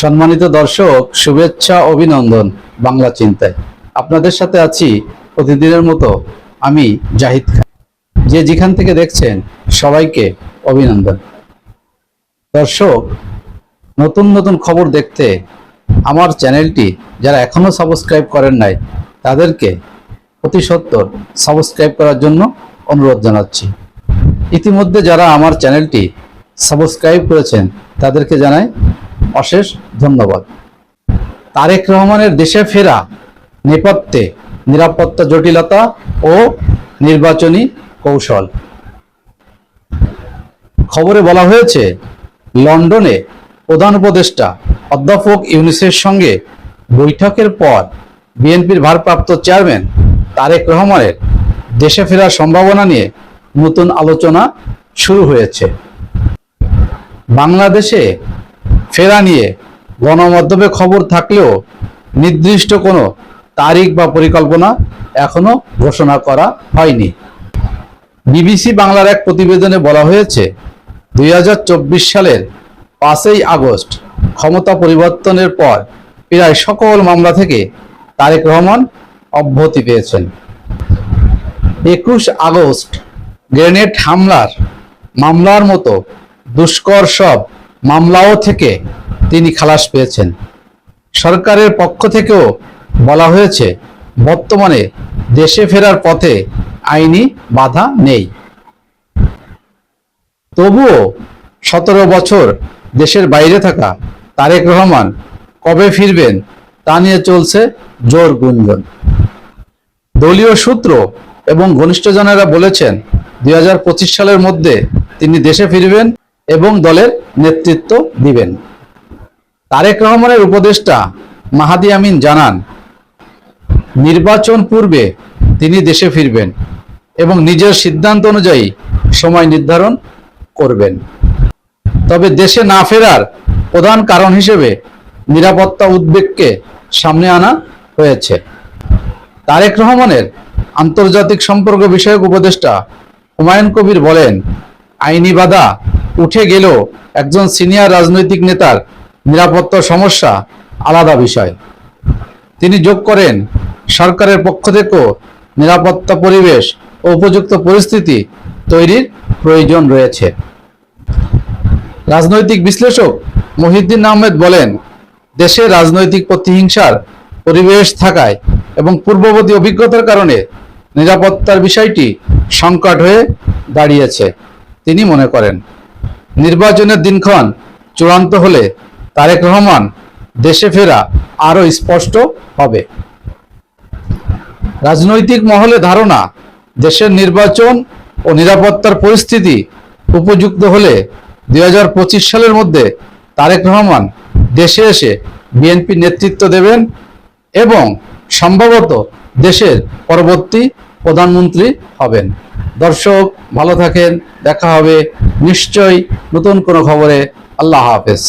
সম্মানিত দর্শক, শুভেচ্ছা, অভিনন্দন বাংলা চিন্তায়। আপনাদের সাথে আছি প্রতিদিনের মতো আমি জাহিদ খান। যে যেখান থেকে দেখছেন, সবাইকে অভিনন্দন। দর্শক, নতুন নতুন খবর দেখতে আমার চ্যানেলটি যারা এখনও সাবস্ক্রাইব করেন নাই, তাদেরকে অতি সত্বর সাবস্ক্রাইব করার জন্য অনুরোধ জানাচ্ছি। ইতিমধ্যে যারা আমার চ্যানেলটি সাবস্ক্রাইব করেছেন, তাদেরকে জানাই অশেষ ধন্যবাদ। তারেক রহমানের দেশে ফেরা নেপথ্যে নিরাপত্তা, জটিলতা ও নির্বাচনী কৌশল। খবরে বলা হয়েছে, লন্ডনে প্রধান উপদেষ্টা অধ্যাপক ইউনিসের সঙ্গে বৈঠকের পর বিএনপির ভারপ্রাপ্ত চেয়ারম্যান তারেক রহমানের দেশে ফেরার সম্ভাবনা নিয়ে নতুন আলোচনা শুরু হয়েছে। বাংলাদেশে ফেরা নিয়ে গণমাধ্যমে খবর থাকলেও নির্দিষ্ট কোনো তারিখ বা পরিকল্পনা এখনও ঘোষণা করা হয়নি। বিবিসি বাংলার এক প্রতিবেদনে বলা হয়েছে, দুই হাজার চব্বিশ সালের পাঁচই আগস্ট ক্ষমতা পরিবর্তনের পর প্রায় সকল মামলা থেকে তারেক রহমান অব্যাহতি পেয়েছেন। একুশ আগস্ট গ্রেনেড হামলার মামলার মতো দুষ্কর সব মামলাও থেকে তিনি খালাস পেয়েছেন। সরকারের পক্ষ থেকেও বলা হয়েছে, বর্তমানে দেশে ফেরার পথে আইনি বাধা নেই। তবুও সতেরো বছর দেশের বাইরে থাকা তারেক রহমান কবে ফিরবেন তা নিয়ে চলছে জোর গুঞ্জন। দলীয় সূত্র এবং ঘনিষ্ঠজনেরা বলেছেন, দুই হাজার পঁচিশ সালের মধ্যে তিনি দেশে ফিরবেন এবং দলের নেতৃত্ব দিবেন। তারেক রহমানের উপদেষ্টা মাহাদি আমিন জানান, নির্বাচন পূর্বে তিনি দেশে ফিরবেন এবং নিজের সিদ্ধান্ত অনুযায়ী সময় নির্ধারণ করবেন। তবে দেশে না ফেরার প্রধান কারণ হিসেবে নিরাপত্তা উদ্বেগকে সামনে আনা হয়েছে। তারেক রহমানের আন্তর্জাতিক সম্পর্ক বিষয়ক উপদেষ্টা হুমায়ুন কবির বলেন আইনি বাধা উঠে গেলেও একজন সিনিয়র রাজনৈতিক নেতার নিরাপত্তা সমস্যা আলাদা বিষয়। তিনি যোগ করেন, সরকারের পক্ষ থেকেও নিরাপত্তা পরিবেশ ও উপযুক্ত পরিস্থিতি তৈরির প্রয়োজন রয়েছে। রাজনৈতিক বিশ্লেষক মহিউদ্দিন আহমেদ বলেন, দেশে রাজনৈতিক প্রতিহিংসার পরিবেশ থাকায় এবং পূর্ববর্তী অভিজ্ঞতার কারণে নিরাপত্তার বিষয়টি সংকট হয়ে দাঁড়িয়েছে। তিনি মনে করেন, নির্বাচনের দিনক্ষণ চূড়ান্ত হলে তারেক রহমান দেশে ফেরা আরও স্পষ্ট হবে। রাজনৈতিক মহলে ধারণা, দেশের নির্বাচন ও নিরাপত্তার পরিস্থিতি উপযুক্ত হলে দুই হাজার পঁচিশ সালের মধ্যে তারেক রহমান দেশে এসে বিএনপি নেতৃত্ব দেবেন এবং সম্ভবত দেশের পরবর্তী প্রধানমন্ত্রী হবেন। দর্শক ভালো থাকেন দেখা হবে নিশ্চয়ই নতুন কোনো খবরে। আল্লাহ হাফেজ।